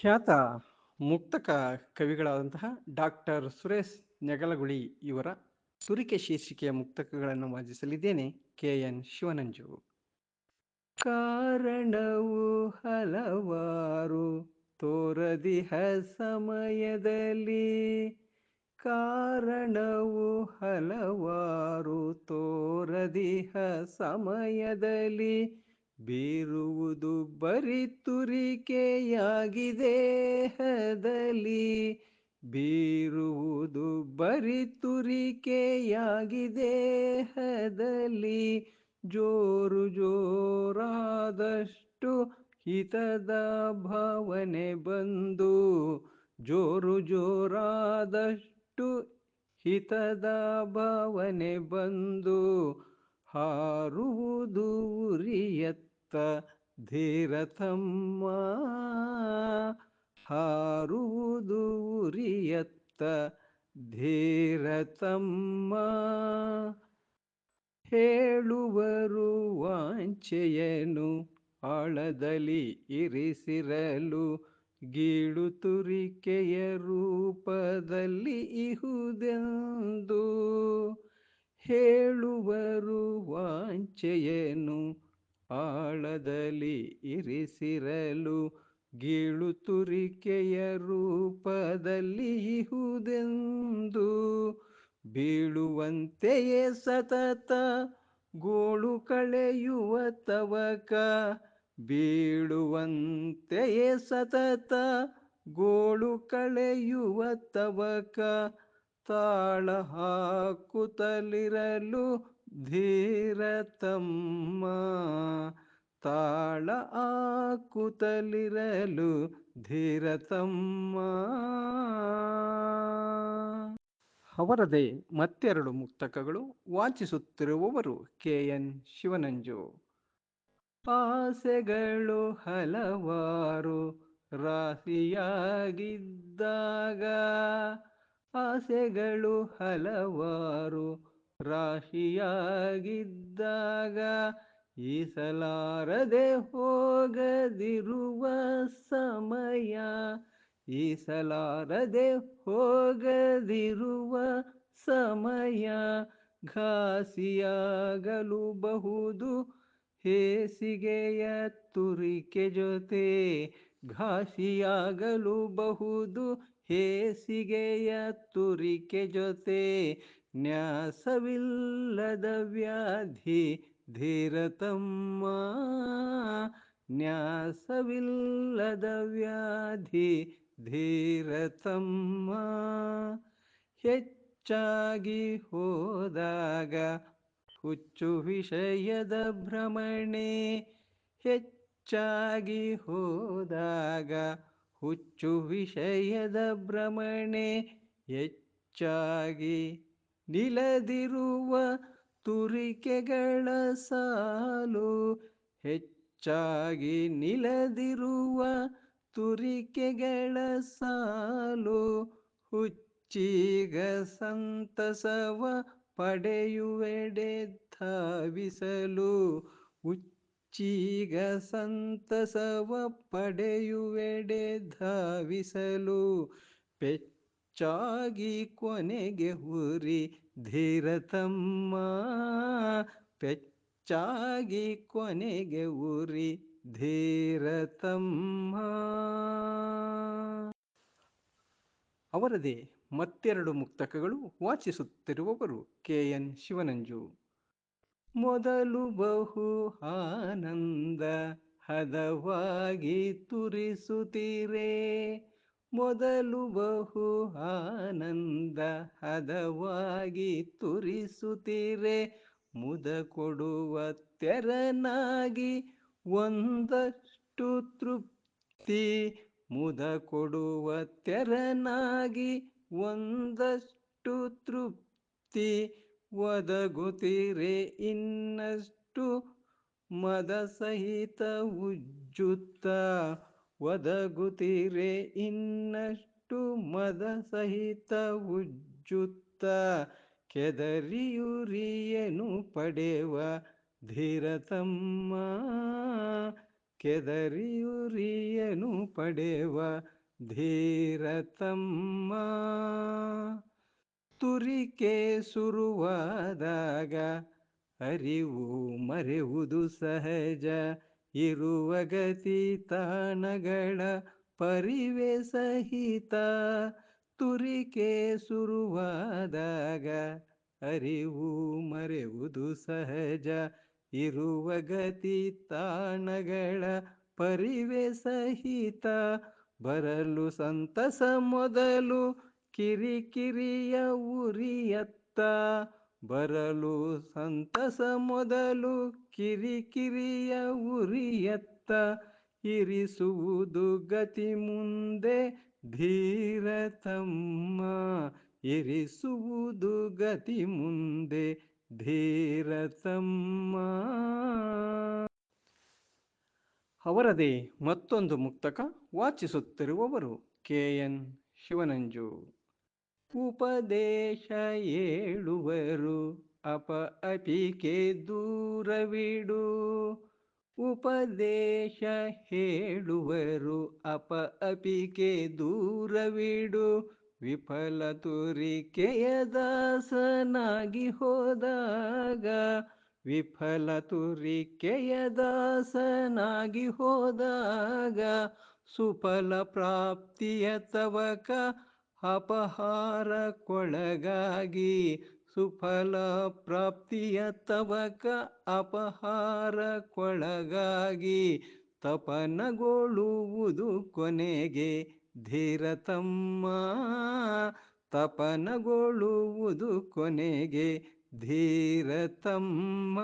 ಖ್ಯಾತ ಮುಕ್ತಕ ಕವಿಗಳಾದಂತಹ ಡಾಕ್ಟರ್ ಸುರೇಶ್ ನೆಗಲಗುಳಿ ಇವರ ಸುರಿಕೆ ಶೀರ್ಷಿಕೆಯ ಮುಕ್ತಕಗಳನ್ನು ವಾಚಿಸಲಿದ್ದೇನೆ. ಕೆ. ಎನ್. ಶಿವನಂಜು. ಕಾರಣವು ಹಲವಾರು ತೋರದಿಹ ಸಮಯದಲ್ಲಿ. ಕಾರಣವು ಹಲವಾರು ತೋರದಿಹ ಸಮಯದಲ್ಲಿ. ಬೀರುವುದು ಬರಿ ತುರಿಕೆಯಾಗಿದೆ ದೇಹದಲ್ಲಿ ಬೀರುವುದು ಬರಿ ತುರಿಕೆಯಾಗಿದೆ ದೇಹದಲ್ಲಿ ಜೋರು ಜೋರಾದಷ್ಟು ಹಿತದ ಭಾವನೆ ಬಂದು ಜೋರು ಜೋರಾದಷ್ಟು ಹಿತದ ಭಾವನೆ ಬಂದು ಹಾರುವುದು ಉರಿಯತ್ತ ಧೀರತಮ್ಮ. ಹಾರುವುದು ಉರಿಯತ್ತ ಧೀರತಮ್ಮ. ಹೇಳುವರು ವಾಂಚೆಯನು ಆಳದಲ್ಲಿ ಇರಿಸಿರಲು ಗೀಳು ತುರಿಕೆಯ ರೂಪದಲ್ಲಿ ಇಹುದೆಂದು ಹೇಳುವರು ವಾಂಚೆಯೇನು ಆಳದಲ್ಲಿ ಇರಿಸಿರಲು ಗೀಳು ತುರಿಕೆಯ ರೂಪದಲ್ಲಿ ಇಹುದೆಂದು ಬೀಳುವಂತೆಯೇ ಸತತ ಗೋಳು ಕಳೆಯುವ ತವಕ ಬೀಳುವಂತೆಯೇ ಸತತ ಗೋಳು ಕಳೆಯುವ ತವಕ ತಾಳ ಹಾಕುತ್ತಲಿರಲು ಧೀರತಮ್ಮ. ತಾಳ ಹಾಕುತ್ತಲಿರಲು ಧೀರತಮ್ಮ. ಅವರದೇ ಮತ್ತೆರಡು ಮುಕ್ತಕಗಳು ವಾಚಿಸುತ್ತಿರುವವರು ಕೆ ಎನ್ ಶಿವನಂಜು. ಆಸೆಗಳು ಹಲವಾರು ರಾಶಿಯಾಗಿದ್ದಾಗ ಆಸೆಗಳು ಹಲವಾರು ರಾಶಿಯಾಗಿದ್ದಾಗ ಈಸಲಾರದೆ ಹೋಗದಿರುವ ಸಮಯ, ಈಸಲಾರದೆ ಹೋಗದಿರುವ ಸಮಯ ಘಾಸಿಯಾಗಲು ಬಹುದು ಹೇಸಿಗೆಯ ತುರಿಕೆ ಜೊತೆ ಘಾಸಿಯಾಗಲು ಬಹುದು ಹೇಸಿಗೆಯ ತುರಿಕೆ ಜೊತೆ ನ್ಯಾಸವಿಲ್ಲದ ವ್ಯಾಧಿ ಧೀರತಮ್ಮ. ನ್ಯಾಸವಿಲ್ಲದ ವ್ಯಾಧಿ ಧೀರತಮ್ಮ. ಹೆಚ್ಚಾಗಿ ಹೋದಾಗ ಹುಚ್ಚು ವಿಷಯದ ಭ್ರಮಣೆ. ಹೆಚ್ಚಾಗಿ ಹೋದಾಗ ಹುಚ್ಚು ವಿಷಯದ ಭ್ರಮಣೆ ಹೆಚ್ಚಾಗಿ ನಿಲದಿರುವ ತುರಿಕೆಗಳ ಸಾಲು ಹೆಚ್ಚಾಗಿ ನಿಲದಿರುವ ತುರಿಕೆಗಳ ಸಾಲು ಹುಚ್ಚೀಗ ಸಂತಸವ ಪಡೆಯುವೆಡೆ ಧಾವಿಸಲು ಹುಚ್ಚೀಗ ಸಂತಸವ ಪಡೆಯುವೆಡೆ ಧಾವಿಸಲು ಪೆಚ್ಚಾಗಿ ಕೊನೆಗೆ ಉರಿ ಧೀರತಮ್ಮ. ಪೆಚ್ಚಾಗಿ ಕೊನೆಗೆ ಉರಿ ಧೀರತಮ್ಮ. ಅವರದೇ ಮತ್ತೆರಡು ಮುಕ್ತಕಗಳು ವಾಚಿಸುತ್ತಿರುವವರು ಕೆ ಎನ್ ಶಿವನಂಜು. ಮೊದಲು ಬಹು ಆನಂದ ಹದವಾಗಿ ತುರಿಸುತ್ತೀರೆ? ಮೊದಲು ಬಹು ಆನಂದ ಹದವಾಗಿ ತುರಿಸುತ್ತೀರೆ? ಮುದ ಕೊಡುವ ತೆರನಾಗಿ ಒಂದಷ್ಟು ತೃಪ್ತಿ ಮುದ ಕೊಡುವ ತೆರನಾಗಿ ಒಂದಷ್ಟು ತೃಪ್ತಿ ಒದಗುತ್ತೀರೆ ಇನ್ನಷ್ಟು ಮದ ಸಹಿತ ಉಜ್ಜುತ್ತ. ಒದಗುತ್ತೀರೆ ಇನ್ನಷ್ಟು ಮದ ಸಹಿತ ಉಜ್ಜುತ್ತ. ಕೆದರಿಯುರಿಯನು ಪಡೆವ ಧೀರತಮ್ಮ. ಕೆದರಿಯುರಿಯನು ಪಡೆವ ಧೀರತಮ್ಮ. ತುರಿಕೆ ಶುರುವಾದಾಗ ಅರಿವು ಮರೆವುದು ಸಹಜ. ಇರುವ ಗತಿ ತಾಣಗಳ ಪರಿವೆ ಸಹಿತ. ತುರಿಕೆ ಸುರುವಾದಾಗ ಅರಿವು ಮರೆವುದು ಸಹಜ. ಇರುವ ಗತಿ ತಾಣಗಳ ಪರಿವೆ ಸಹಿತ. ಬರಲು ಸಂತಸ ಮೊದಲು ಕಿರಿಕಿರಿಯ ಉರಿಯತ್ತ ಬರಲು ಸಂತಸ ಮೊದಲು ಕಿರಿಕಿರಿಯ ಉರಿಯತ್ತ ಇರಿಸುವುದು ಗತಿ ಮುಂದೆ ಧೀರತಮ್ಮ ಇರಿಸುವುದು ಗತಿ ಮುಂದೆ ಧೀರತಮ್ಮ ಅವರದೇ ಮತ್ತೊಂದು ಮುಕ್ತಕ ವಾಚಿಸುತ್ತಿರುವವರು ಕೆ ಎನ್ ಶಿವನಂಜು. ಉಪದೇಶ ಹೇಳುವರು, ಅಪ ಅಪಿಕೆ ದೂರವಿಡು. ಉಪದೇಶ ಹೇಳುವರು, ಅಪ ಅಪಿಕೆ ದೂರವಿಡು. ವಿಫಲ ತುರಿಕೆಯ ದಾಸನಾಗಿ ಹೋದಾಗ, ವಿಫಲ ತುರಿಕೆಯ ದಾಸನಾಗಿ ಹೋದಾಗ, ಸುಫಲ ಪ್ರಾಪ್ತಿಯ ತವಕ ಅಪಹಾರಕ್ಕೊಳಗಾಗಿ ಸುಫಲ ಪ್ರಾಪ್ತಿಯ ತವಕ ಅಪಹಾರಕ್ಕೊಳಗಾಗಿ ತಪನಗೊಳ್ಳುವುದು ಕೊನೆಗೆ ಧೀರತಮ್ಮ. ತಪನಗೊಳ್ಳುವುದು ಕೊನೆಗೆ ಧೀರತಮ್ಮ.